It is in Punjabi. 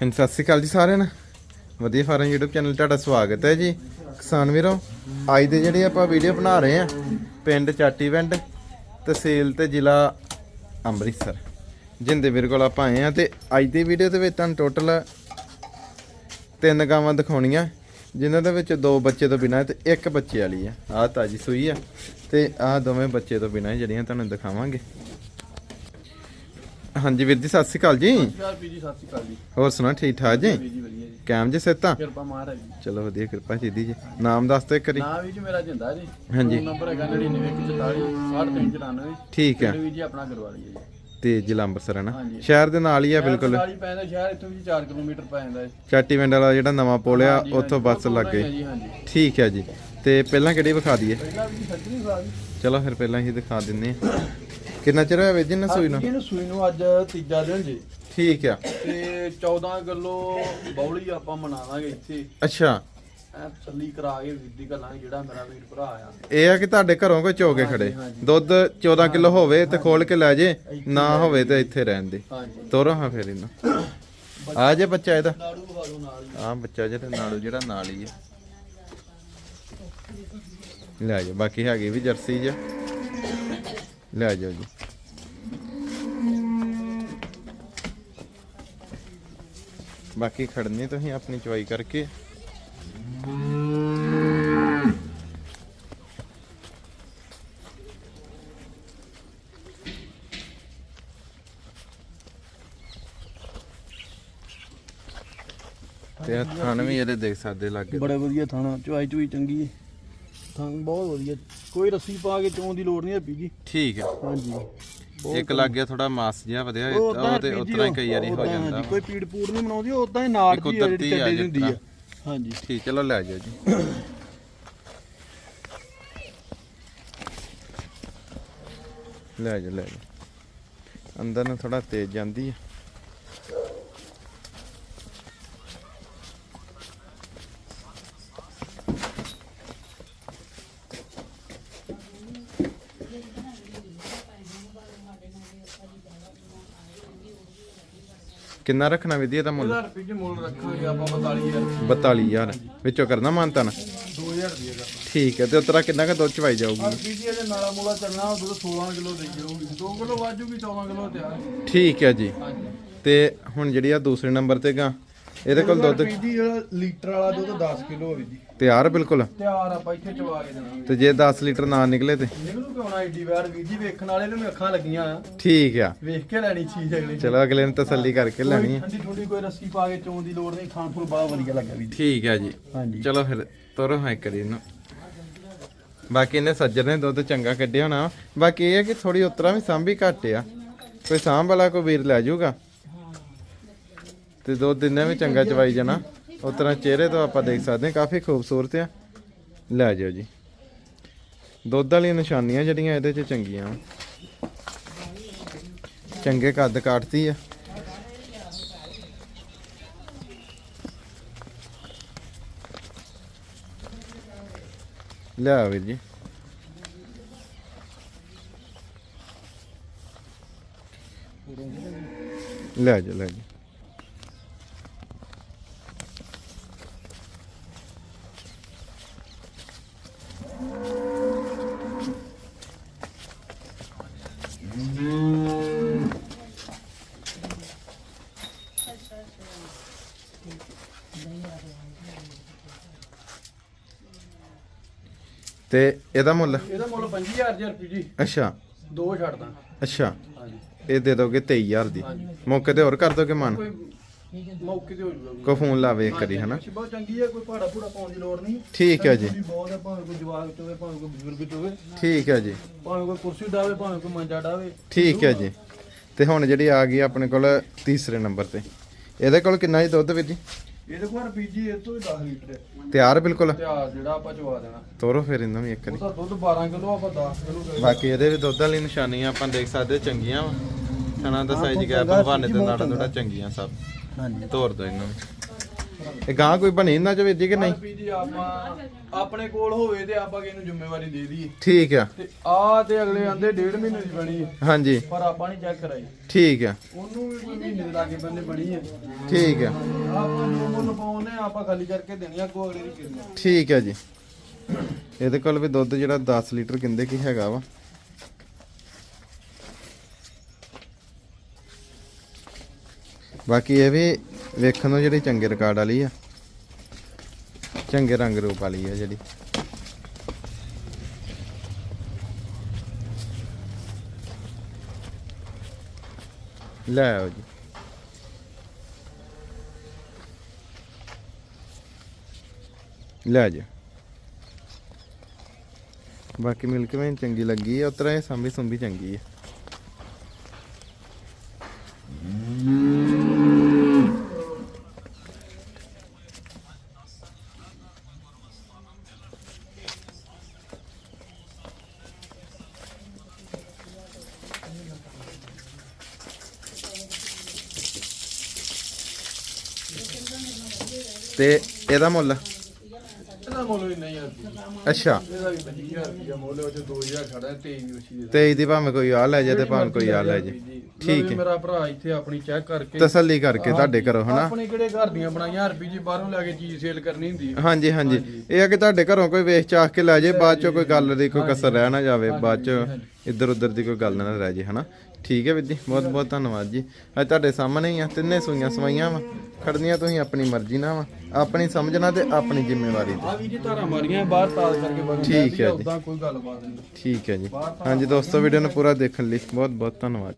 ਹਾਂਜੀ, ਸਤਿ ਸ਼੍ਰੀ ਅਕਾਲ ਜੀ ਸਾਰਿਆਂ ਨੂੰ। ਵਧੀਆ ਫਾਰਮ YouTube ਚੈਨਲ ਤੁਹਾਡਾ ਸਵਾਗਤ ਹੈ ਜੀ। ਕਿਸਾਨ ਵੀਰੋ, ਅੱਜ ਦੇ ਜਿਹੜੇ ਆਪਾਂ ਵੀਡੀਓ ਬਣਾ ਰਹੇ ਆ ਪਿੰਡ ਚਾਟੀ ਪਿੰਡ, ਤਹਿਸੀਲ ਤੇ ਜ਼ਿਲ੍ਹਾ ਅੰਮ੍ਰਿਤਸਰ। ਜਿੰਦੇ ਵੀਰ ਕੋਲ ਆਪਾਂ ਆਏ ਆ ਤੇ ਅੱਜ ਦੀ ਵੀਡੀਓ ਦੇ ਵਿੱਚ ਤੁਹਾਨੂੰ ਟੋਟਲ ਤਿੰਨ ਗਾਵਾਂ ਦਿਖਾਉਣੀਆਂ। ਜਿਨ੍ਹਾਂ ਦੇ ਵਿੱਚ ਦੋ ਬੱਚੇ ਤੋਂ ਬਿਨਾਂ ਤੇ ਇੱਕ ਬੱਚੇ ਵਾਲੀ ਆ। ਆਹ ਤਾਜੀ ਸੂਈ ਆ ਤੇ ਆਹ ਦੋਵੇਂ ਬੱਚੇ ਤੋਂ ਬਿਨਾਂ ਜਿਹੜੀਆਂ ਤੁਹਾਨੂੰ ਦਿਖਾਵਾਂਗੇ। ਹਾਂਜੀ ਵੀਰ ਜੀ ਸਤਿ ਸ਼੍ਰੀ ਅਕਾਲ ਜੀ। ਯਾਰ ਪੀ ਜੀ ਸਤਿ ਸ਼੍ਰੀ ਅਕਾਲ ਜੀ। ਹੋਰ ਸੁਣਾ ਠੀਕ ਠਾਕ ਜੀ? ਵੀ ਜੀ ਵਧੀਆ ਜੀ। ਕੈਮ ਜੀ ਸਿੱਤਾ ਕਿਰਪਾ ਮਹਾਰਾਜ ਜੀ। ਚਲੋ ਵਧੀਆ ਕਿਰਪਾ ਚੀਦੀ ਜੀ। ਨਾਮ ਦੱਸ ਤੇ ਕਰੀ ਨਾਮ ਵੀ ਜੀ ਮੇਰਾ ਜਿੰਦਾ ਜੀ। ਹਾਂਜੀ। ਨੰਬਰ ਹੈਗਾ 9944 6394 ਠੀਕ ਹੈ। ਪਿੰਡ ਜੀ ਆਪਣਾ ਗਰਵਾਲੀ ਹੈ ਜੀ। ਤੇ ਜ਼ਿਲ੍ਹਾ ਅੰਮ੍ਰਿਤਸਰ ਹੈ ਨਾ। ਸ਼ਹਿਰ ਦੇ ਨਾਲ ਹੀ ਆ ਬਿਲਕੁਲ? ਨਾਲ ਹੀ ਪੈਂਦਾ ਸ਼ਹਿਰ ਇੱਥੋਂ ਵੀ 4 ਕਿਲੋਮੀਟਰ ਪੈ ਜਾਂਦਾ ਹੈ ਚਾਟੀਵਿੰਡ ਵਾਲਾ ਜਿਹੜਾ ਨਵਾਂ ਪੁਲ ਆ ਉੱਥੋਂ ਬੱਸ ਲੱਗ ਠੀਕ ਹੈ ਜੀ। ਤੇ ਪਹਿਲਾਂ ਕਿਹੜੀ ਵਿਖਾ ਦਈਏ? ਪਹਿਲਾਂ ਵੀ ਸੱਜਣੀ ਸਾਲ ਚਲੋ ਫਿਰ ਪਹਿਲਾਂ ਹੀ ਦਿਖਾ ਦਿੰਨੇ ਆ। ਕਿੰਨਾ ਚਿਰ ਹੋਇਆ ਵੇਜ ਨਾ ਸੂਈ ਨੂੰ? ਇਹਨੂੰ ਸੂਈ ਨੂੰ ਅੱਜ ਤੀਜਾ ਦਿਨ ਜੀ। ਠੀਕ ਆ। ਤੇ 14 ਕਿਲੋ ਬੌਲੀ ਆਪਾਂ ਮਨਾਵਾਂਗੇ ਇੱਥੇ। ਅੱਛਾ। ਤਸੱਲੀ ਕਰਾ ਕੇ ਵਿਧੀ ਕਰਾਂਗੇ ਜਿਹੜਾ ਮੇਰਾ ਵੀਰ ਭਰਾ ਆ। ਇਹ ਆ ਕਿ ਤੁਹਾਡੇ ਘਰੋਂ ਕੋਈ ਚੋ ਕੇ ਖੜੇ? ਦੁੱਧ 14 ਕਿਲੋ ਹੋਵੇ ਤੇ ਖੋਲ ਕੇ ਲੈ ਜੇ ਨਾ ਹੋਵੇ ਤੇ ਇੱਥੇ ਰਹਿਣ ਦੇ। ਤੋਰੋ ਹਾਂ ਫਿਰ ਇਹਨੂੰ। ਆ ਜੇ ਬੱਚਾ ਇਹਦਾ। ਆ ਬੱਚਾ ਜਿਹੜਾ ਨਾਲੂ ਜਿਹੜਾ ਨਾਲ ਹੀ ਆ। ਲੈ ਜਾ ਬਾਕੀ ਹੈਗੀ ਵੀ ਜਰਸੀ ਜਾ ਲੈ ਜਾਓ ਜੀ। ਬਾਕੀ ਖੜਨੀ ਤੁਸੀਂ ਆਪਣੀ ਚੁਆਈ ਕਰਕੇ। ਤੇ ਆਹ ਥਣ ਵੀ ਇਹਦੇ ਦੇਖ ਸਕਦੇ ਲੱਗੇ ਬੜੇ ਵਧੀਆ ਥਾਣਾ ਚੁਆਈ ਚੁਈ ਚੰਗੀ ਹੈ। ਥਾਂ ਬਹੁਤ ਵਧੀਆ। ਕੋਈ ਰੱਸੀ ਪਾ ਕੇ ਚੋਂ ਦੀ ਲੋੜ ਨਹੀਂ ਹੈ ਪੀਜੀ ਠੀਕ ਹੈ। ਹਾਂਜੀ। ਇੱਕ ਲੱਗ ਗਿਆ ਥੋੜਾ ਮਾਸ ਜਿਹਾ ਵਧਿਆ ਉਹ ਤੇ ਉਤਰਾ ਹੀ ਕਈ ਵਾਰੀ ਹੋ ਜਾਂਦਾ। ਹਾਂਜੀ, ਕੋਈ ਪੀੜ ਪੂੜ ਨਹੀਂ ਬਣਾਉਂਦੀ ਉਦਾਂ ਹੀ ਨਾੜ ਦੀ ਜਿਹੜੀ ਚੱਡੇ ਹੁੰਦੀ ਆ। ਹਾਂਜੀ। ਠੀਕ ਚਲੋ ਲੈ ਜਾਓ ਜੀ। ਲੈ ਜਾ ਲੈ ਜਾ ਅੰਦਰ ਨੂੰ ਥੋੜਾ ਤੇਜ਼ ਜਾਂਦੀ ਹੈ ਕਿੰਨਾ ਰੱਖਣਾ ਵਿਧੀ ਇਹਦਾ ਮੁੱਲ? ਇਹਦਾ ਰੁਪਏ ਮੁੱਲ ਰੱਖਾਂਗੇ ਆਪਾਂ 42000 42000 ਵਿੱਚੋਂ ਕਰਨਾ ਮਾਨਤਾ ਨਾ 2000 ਰੁਪਏ ਦਾ ਠੀਕ ਹੈ ਤੇ ਉਤਰਾ ਕਿੰਨਾ ਕੁ ਦੁੱਧ ਚਵਾਈ ਜਾਊਗੀ? ਰੁਪਏ ਦੇ ਨਾਲਾ ਮੂਲਾ ਚੱਲਣਾ ਉਹ ਦੁੱਧ 16 ਕਿਲੋ ਦੇ ਜਾਊਗੀ। 2 ਕਿਲੋ ਵਾਜੂਗੀ 14 ਕਿਲੋ ਤਿਆਰ। ਹੈ। ਠੀਕ ਹੈ ਜੀ। ਤੇ ਹੁਣ ਜਿਹੜੀ ਆ ਦੂਸਰੇ ਨੰਬਰ ਤੇ ਗਾ ਇਹਦੇ ਕੋਲ ਦੁੱਧ ਦੀ ਜਿਹੜਾ ਲੀਟਰ ਵਾਲਾ ਦੁੱਧ 10 ਕਿਲੋ ਹੋਵੇ ਜੀ ਤਿਆਰ ਬਿਲਕੁਲ। ਤਿਆਰ ਆਪਾਂ ਇੱਥੇ ਚਵਾ ਕੇ ਦੇਣਾ। ਤੇ ਜੇ 10 ਲੀਟਰ ਨਾ ਨਿਕਲੇ ਤੇ? ਨਿਕਲੂ ਕਿਉਂ ਨਾ ਏਡੀ ਵਾਰ ਵੀਰ ਜੀ ਵੇਖਣ ਵਾਲੇ ਨੂੰ ਵੀ ਅੱਖਾਂ ਲੱਗੀਆਂ ਆ। ਠੀਕ ਆ। ਵੇਖ ਕੇ ਲੈਣੀ ਚੀਜ਼ ਅਗਲੇ ਦੀ। ਚਲੋ ਅਗਲੇ ਨੂੰ ਤਸੱਲੀ ਕਰਕੇ ਲੈਣੀ ਹੈ ਠੰਡੀ ਠੰਡੀ ਕੋਈ ਰੱਸੀ ਪਾ ਕੇ ਚੋਂ ਦੀ ਲੋੜ ਨਹੀਂ ਖਾਣ ਬਹੁਤ ਵਧੀਆ ਲੱਗਾ ਵੀਰ ਜੀ ਠੀਕ ਹੈ ਜੀ। ਹਾਂਜੀ। ਚਲੋ ਫਿਰ ਤੋਰੋ ਹਾਂ ਕਰੀ ਇਹਨੂੰ। ਬਾਕੀ ਇਹਨੇ ਸੱਜਰ ਨੇ ਦੁੱਧ ਚੰਗਾ ਕੱਢਿਆ ਹੋਣਾ। ਬਾਕੀ ਇਹ ਹੈ ਕਿ ਥੋੜੀ ਉਤਰਾ ਵੀ ਸਾਂਭੀ ਘੱਟ ਆ। ਕੋਈ ਸਾਂਭ ਵਾਲਾ ਕੋਈ ਵੀਰ ਲੈ ਜਾਊਗਾ। ਤੇ ਦੁੱਧ ਦਿਨੇ ਵੀ ਚੰਗਾ ਚਵਾਈ ਜਾਣਾ। ਉਤਰਾ ਚਿਹਰੇ ਤੋਂ ਆਪਾਂ ਦੇਖ ਸਕਦੇ ਹਾਂ ਕਾਫੀ ਖੂਬਸੂਰਤ ਆ। ਲੈ ਜਾਓ ਜੀ। ਦੁੱਧ ਵਾਲੀਆਂ ਨਿਸ਼ਾਨੀਆਂ ਜਿਹੜੀਆਂ ਇਹਦੇ 'ਚ ਚੰਗੀਆਂ। ਚੰਗੇ ਕੱਦ ਕਾਟਦੀ ਆ। ਲਿਆ ਵੀਰ ਜੀ। ਲੈ ਜਾ ਲੈ ਜਾ ਤੇ ਇਹਦਾ ਮੁੱਲ? ਇਹਦਾ ਮੁੱਲ 25000 ਜੀ ਰੁਪਏ ਜੀ। ਅੱਛਾ। ਦੋ ਛੱਡਦਾ ਅੱਛਾ। ਹਾਂਜੀ। ਇਹ ਦੇ ਦੋਗੇ 23000 ਦੀ। ਮੌਕੇ ਤੇ ਹੋਰ ਕਰ ਦੋਗੇ ਮਨ? ਕੋਈ ਮੌਕੇ ਤੇ ਹੋ ਜਾਊਗਾ ਕੋ ਫੋਨ ਲਾਵੇ ਇੱਕ ਵਾਰੀ ਹਨਾ? ਅੱਛੀ ਬਹੁਤ ਚੰਗੀ ਹੈ ਕੋਈ ਭਾੜਾ ਭੂੜਾ ਪਾਉਣ ਦੀ ਲੋੜ ਨਹੀਂ। ਠੀਕ ਹੈ ਜੀ। ਠੰਡੀ ਬਹੁਤ ਹੈ ਭਾਵੇਂ ਕੋਈ ਜਵਾਕ ਚੋਵੇ ਭਾਵੇਂ ਕੋਈ ਬਜ਼ੁਰਗ ਚੋਵੇ। ਠੀਕ ਹੈ ਜੀ। ਭਾਵੇਂ ਕੋਈ ਕੁਰਸੀ ਡਾਵੇ ਭਾਵੇਂ ਕੋਈ ਮੰਜਾ ਡਾਵੇ। ਠੀਕ ਹੈ ਜੀ। ਤੇ ਹੁਣ ਜਿਹੜੀ ਆ ਗਈ ਆਪਣੇ ਕੋਲ ਤੀਸਰੇ ਨੰਬਰ ਤੇ। ਇਹਦੇ ਕੋਲ ਕਿੰਨਾ ਜੀ ਦੁੱਧ ਵੀਰ ਜੀ? ਇਹਦੇ ਕੋਲ ਰੁਪਏ ਜੀ ਇਹ ਤੋਂ ਵੀ 10 ਲੀਟਰ ਹੈ। ਤਿਆਰ ਬਿਲਕੁਲ? ਤਿਆਰ ਜਿਹੜਾ ਆਪਾਂ ਚਵਾ ਦੇਣਾ। ਤੋਰੋ ਫਿਰ ਇਹਨਾਂ ਵੀ ਇੱਕ ਵਾਰੀ। ਉਹਦਾ ਦੁੱਧ 12 ਕਿਲੋ ਆਪਾਂ 10 ਕਿਲੋ ਬਾਕੀ ਇਹਦੇ ਵੀ ਦੁੱਧ ਵਾਲੀ ਨਿਸ਼ਾਨੀਆਂ ਆਪਾਂ ਦੇਖ ਸਕਦੇ ਚੰਗੀਆਂ ਵਾ। ਥਣਾ ਦਾ ਸਾਈਜ਼ ਗੈਪ ਬਹਾਨੇ ਤੇ ਨਾੜਾ ਥੋੜਾ ਚੰਗੀਆਂ ਸਭ। ਹਾਂਜੀ। ਤੋਰ ਦੋ ਇਹਨਾਂ ਨੂੰ। ਇਹ ਗਾਂ ਕੋਈ ਬਣੀ ਇਹਨਾਂ ਚ ਜੀ ਕਿ ਨਹੀਂ? ਵੀ ਜੀ ਆਪਾਂ ਆਪਣੇ ਕੋਲ ਹੋਵੇ ਤੇ ਆਪਾਂ ਕਿਸ ਨੂੰ ਜ਼ਿੰਮੇਵਾਰੀ ਦੇ ਦਈਏ। ਠੀਕ ਆ। ਤੇ ਆ ਤੇ ਅਗਲੇ ਆਂਦੇ ਡੇਢ ਮਹੀਨੇ ਦੀ ਬਣੀ ਹੈ ਹਾਂਜੀ। ਪਰ ਆਪਾਂ ਨਹੀਂ ਚੈੱਕ ਕਰਾਈ। ਠੀਕ ਆ। ਉਹਨੂੰ ਵੀ ਕੋਈ ਮਹੀਨੇ ਦੇ ਲਾਗੇ ਬੰਨੇ ਬਣੀ ਹੈ ਠੀਕ ਆ। ਆਪਾਂ ਜੋ ਮੁੱਲ ਪਾਉਨੇ ਆਪਾਂ ਖਾਲੀ ਕਰਕੇ ਦੇਣੀ ਆ ਕੋ ਅਗਲੇ ਦੀ ਕਿਸਮਤ ਠੀਕ ਆ ਜੀ। ਇਹਦੇ ਕੋਲ ਵੀ ਦੁੱਧ ਜਿਹੜਾ 10 ਲੀਟਰ ਕਿੰਦੇ ਕੀ ਹੈਗਾ ਵਾ। ਬਾਕੀ ਇਹ ਵੀ ਵੇਖਣ ਨੂੰ ਜਿਹੜੀ ਚੰਗੇ ਰਿਕਾਰਡ ਵਾਲੀ ਆ। ਚੰਗੇ ਰੰਗ ਰੂਪ ਵਾਲੀ ਆ ਜਿਹੜੀ। ਲੈ ਆਓ ਜੀ। ਲੈ ਜਾ। ਬਾਕੀ ਮਿਲਕ ਵੇਨ ਚੰਗੀ ਲੱਗੀ ਆ, ਉਤਰਾ ਇਹ ਸੰਭੀ ਸੰਭੀ ਚੰਗੀ ਆ। ਤੇ ਇਹਦਾ ਮੁੱਲ? ਇਹਦਾ ਮੁੱਲ ਵੀ ਨਹੀਂ ਯਾਰ ਅੱਛਾ। ਇਹਦਾ ਵੀ 25000 ਰੁਪਇਆ ਮੁੱਲ ਉਹ 'ਚ 2000 ਖੜਾ ਹੈ 23 ਦੀ ਉਸੀ ਦੇ ਭਾਵੇਂ ਕੋਈ ਆ ਲੈ ਜਾ ਤੇ ਭਾਵੇਂ ਕੋਈ ਆ ਲੈ ਜੇ। ਠੀਕ ਹੈ। ਮੇਰਾ ਭਰਾ ਇੱਥੇ ਆਪਣੀ ਚੈੱਕ ਕਰਕੇ ਤਸੱਲੀ ਕਰਕੇ ਤੁਹਾਡੇ ਘਰੋਂ ਹਨਾ? ਆਪਣੇ ਕਿਹੜੇ ਘਰ ਦੀਆਂ ਬਣਾਈਆਂ ਰੁਪਏ ਜੀ ਬਾਹਰੋਂ ਲੈ ਕੇ ਚੀਜ਼ ਸੇਲ ਕਰਨੀ ਹੁੰਦੀ ਹੈ। ਹਾਂਜੀ ਹਾਂਜੀ। ਇਹ ਆ ਕਿ ਤੁਹਾਡੇ ਘਰੋਂ ਕੋਈ ਵੇਚ ਚਾਹ ਕੇ ਲੈ ਜੇ ਬਾਅਦ ਚੋਂ ਕੋਈ ਗੱਲ ਦੀ ਕੋਈ ਕਸਰ ਰਹਿ ਨਾ ਜਾਵੇ ਬਾਅਦ ਚ ਇੱਧਰ ਉੱਧਰ ਦੀ ਕੋਈ ਗੱਲ ਨਾ ਰਹਿ ਜੇ ਹਨਾ? ਠੀਕ ਹੈ ਵੀਰ ਜੀ ਬਹੁਤ ਬਹੁਤ ਧੰਨਵਾਦ ਜੀ। ਅੱਜ ਤੁਹਾਡੇ ਸਾਹਮਣੇ ਹੀ ਆ ਤਿੰਨੇ ਸੂਈਆਂ ਸਵਾਈਆਂ ਵਾ। ਖੜਨੀਆਂ ਤੁਸੀਂ ਆਪਣੀ ਮਰਜ਼ੀ ਨਾਲ ਵਾ ਆਪਣੀ ਸਮਝਣਾ ਤੇ ਆਪਣੀ ਜ਼ਿੰਮੇਵਾਰੀ ਤੇ। ਆ ਵੀ ਜੀ ਧਾਰਾਂ ਮਾਰੀਆਂ ਬਾਹਰ ਤਾਲ ਕਰਕੇ ਬੰਦ ਠੀਕ ਹੈ ਜੀ। ਉਦਾਂ ਕੋਈ ਗੱਲਬਾਤ ਨਹੀਂ। ਠੀਕ ਹੈ ਜੀ। ਹਾਂਜੀ ਦੋਸਤੋ ਵੀਡੀਓ ਨੂੰ ਪੂਰਾ ਦੇਖਣ ਲਈ ਬਹੁਤ ਬਹੁਤ ਧੰਨਵਾਦ।